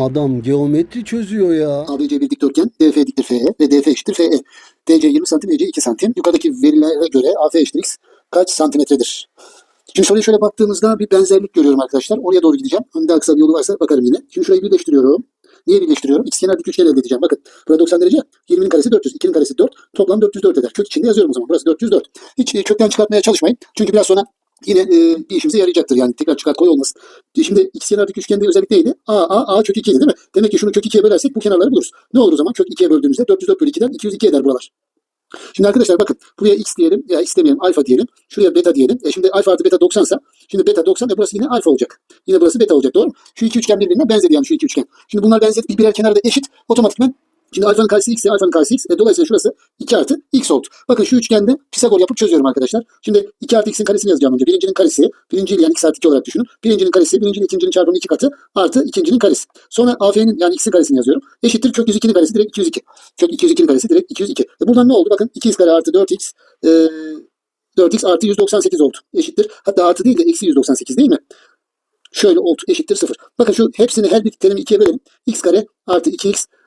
Adam geometri çözüyor ya. ABC bir dikdörtgen, DF diktir FE ve DF eşittir FE. DC 20 santim, EC 2 santim. Yukarıdaki verilere göre AF eşittir X kaç santimetredir? Şimdi soruya şöyle baktığımızda bir benzerlik görüyorum arkadaşlar. Oraya doğru gideceğim. Daha kısa bir yolu varsa bakarım yine. Şimdi şurayı birleştiriyorum. Niye birleştiriyorum? İkizkenar kenar dik üçgen elde edeceğim. Bakın. Burada 90 derece. 20'nin karesi 400. 2'nin karesi 4. Toplam 404 eder. Kök içinde yazıyorum o zaman. Burası 404. Hiç e, kökten çıkartmaya çalışmayın. Çünkü biraz sonra yine e, bir işimize yarayacaktır. Yani tekrar çıkart koy olmasın. E, Şimdi ikizkenar dik üçgende özellik neydi? A, A, A kök 2 idi değil mi? Demek ki şunu kök 2'ye bölersek bu kenarları buluruz. Ne olur o zaman? Kök 2'ye böldüğümüzde 404 bölü 2'den 202 eder buralar. Şimdi arkadaşlar bakın buraya x diyelim ya x demeyelim alfa diyelim. Şuraya beta diyelim. E şimdi alfa artı beta 90 sa şimdi beta 90 e burası yine alfa olacak. Yine burası beta olacak doğru mu? Şu iki üçgen birbirine benzedi yani şu iki üçgen. Şimdi bunlar benzedi birer kenarda eşit otomatikman Şimdi alfanın karşısı x, alfanın karşısı x. E, dolayısıyla şurası 2 artı x oldu. Bakın şu üçgende Pisagor yapıp çözüyorum arkadaşlar. Şimdi 2 artı x'in karesini yazacağım önce. Birincinin karesi, birinci yani x artı 2 olarak düşünün. Birincinin karesi, birincinin ikincinin çarpımı 2 katı artı ikincinin karesi. Sonra af'nin yani x'in karesini yazıyorum. Eşittir kök 102'nin karesi direkt 202. Kök 202'nin karesi direkt 202. E, buradan ne oldu? Bakın 2x kare artı 4x e, 4x artı 198 oldu. Eşittir. Hatta artı değil de eksi 198 değil mi? Şöyle oldu. Eşittir 0. Bakın şu hepsini her bir terimi ikiye bölelim. x kare artı 2x e,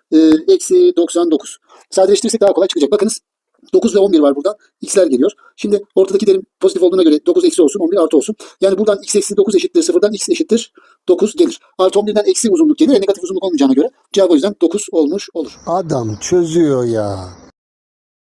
eksi 99. Sadeleştirirsek daha kolay çıkacak. Bakınız 9 ve 11 var burada. X'ler geliyor. Şimdi ortadaki terim pozitif olduğuna göre 9 eksi olsun 11 artı olsun. Yani buradan x eksi 9 eşittir 0'dan x eşittir 9 gelir. Artı 11'den eksi uzunluk gelir. E, negatif uzunluk olmayacağına göre cevap o yüzden 9 olmuş olur. Adam çözüyor ya.